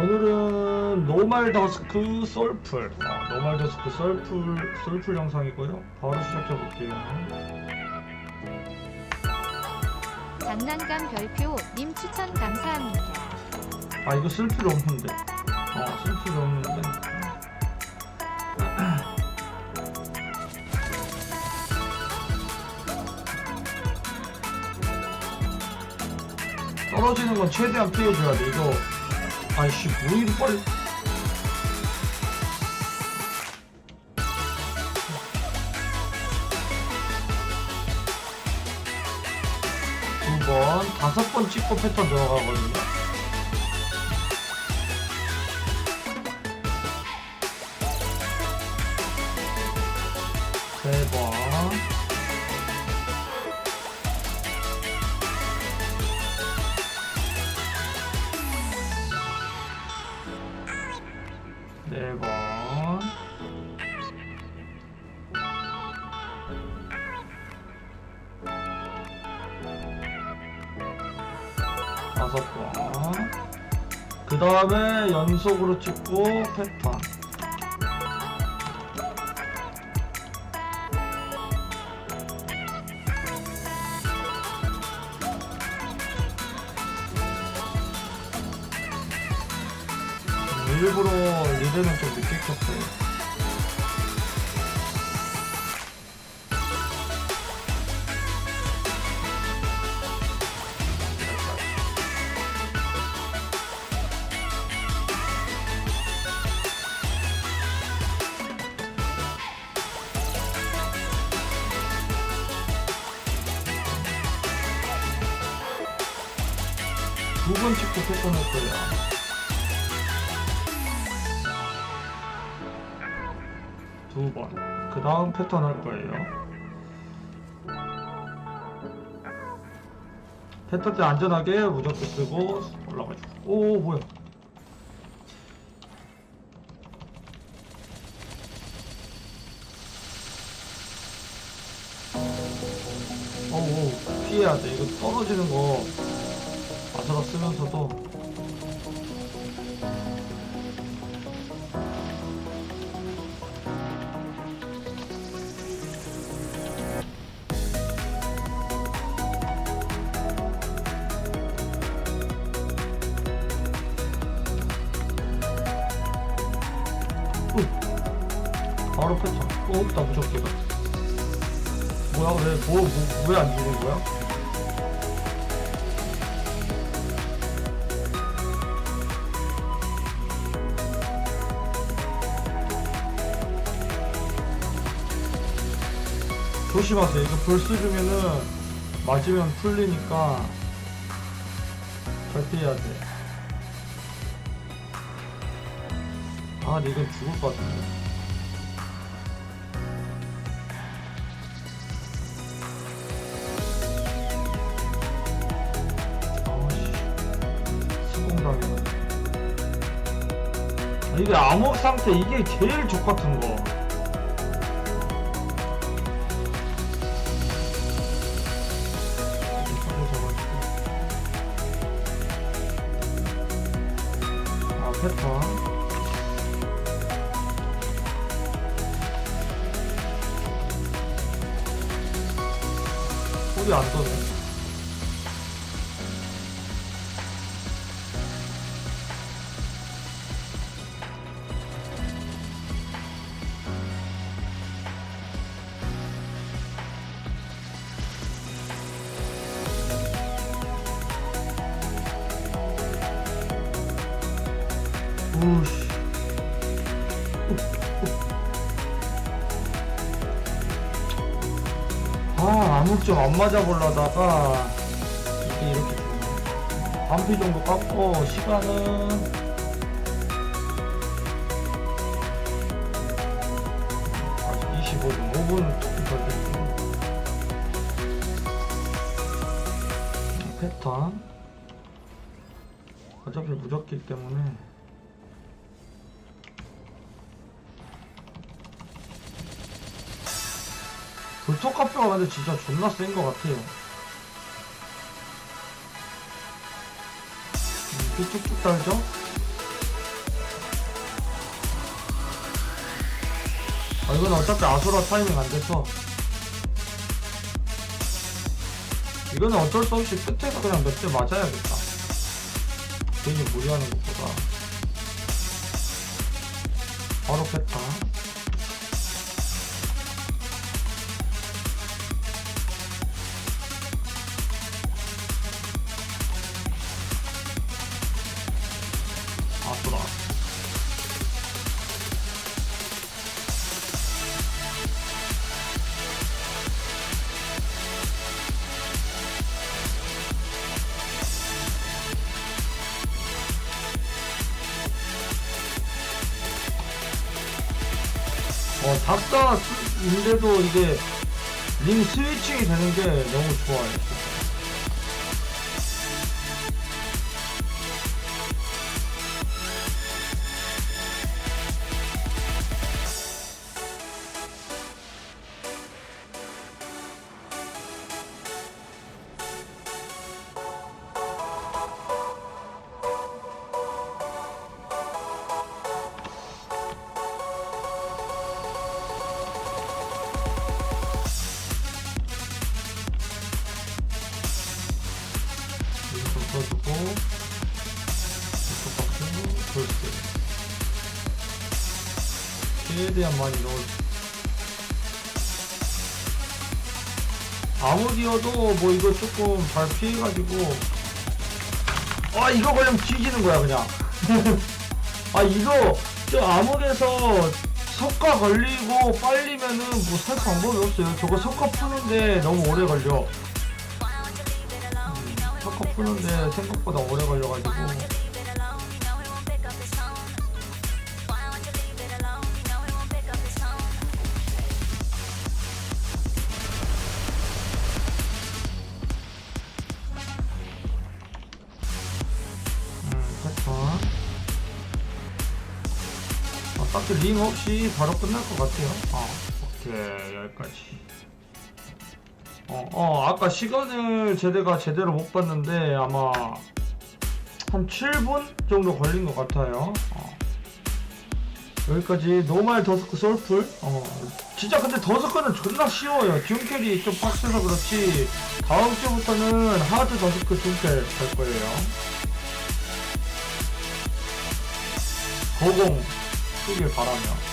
오늘은 노말 더스크 솔풀. 어, 노말 더스크 솔풀 솔풀 영상이고요. 바로 시작해 볼게요. 장난감 별표 님 추천 감사합니다. 아 이거 쓸 필요 없는데. 어쓸 필요 없는데. 떨어지는 건 최대한 피해줘야 돼. 이거 아이씨 뭐 이리 빨리 두 번, 다섯 번 찍고 패턴 들어가거든요. 세 번. 다섯 번. 그 다음에 연속으로 찍고 패턴. 일부러 리드는 좀 늦게 켰어요. 두번 찍고 패턴 할 거예요. 두 번. 그 다음 패턴 할 거예요. 패턴 때 안전하게 무조건 쓰고 올라가죠. 오, 뭐야. 오, 오, 피해야 돼. 이거 떨어지는 거 아서라 쓰면서도 바로 패턴. 어, 없다, 무섭게가. 뭐야, 왜, 뭐, 뭐, 왜안 주는 거야? 조심하세요. 이거 벌스 주면은 맞으면 풀리니까 절대 해야 돼. 아, 이건 죽을 것 같은데. 아우씨, 수공당이네. 아, 이게 암흑 상태, 이게 제일 족 같은 거. 아, 패턴. 소리 안 떠네. 우씨. 아, 좀안 맞아보려다가 이게 이렇게 됐네. 반피 정도 깎고 시간은 아직 25분, 5분 조금 덜 됐네. 패턴 어차피 무적기 때문에 불토카프가 근데 진짜 존나 센 것 같아요. 음, 이렇게 쭉쭉 달죠? 아, 이건 어차피 아수라 타이밍 안 돼서. 이거는 어쩔 수 없이 끝에 그냥 몇 대 맞아야겠다. 괜히 무리하는 것보다. 바로 뺐다. 어, 닥터인데도 이게 링 스위칭이 되는 게 너무 좋아요. 최대한 많이 넣어주고 아무디어도 뭐 이거 조금 잘 피해가지고. 아 이거 걸리면 뒤지는 거야 그냥. 아 이거 저 암흑에서 석가 걸리고 빨리면은 뭐 살 방법이 없어요. 저거 석가 푸는데 너무 오래 걸려. 석가 푸는데 생각보다 오래 걸려가지고 어, 딱히 링 없이 바로 끝날 것 같아요. 어, 오케이, 여기까지. 어, 어, 아까 시간을 제대가 제대로 못 봤는데 아마 한 7분 정도 걸린 것 같아요. 어. 여기까지 노말 더스크 솔풀. 어, 진짜 근데 더스크는 존나 쉬워요. 듀캐리 좀 빡세서 그렇지. 다음 주부터는 하드 더스크 듀캐 갈 거예요. 고공 쓰길 바라며.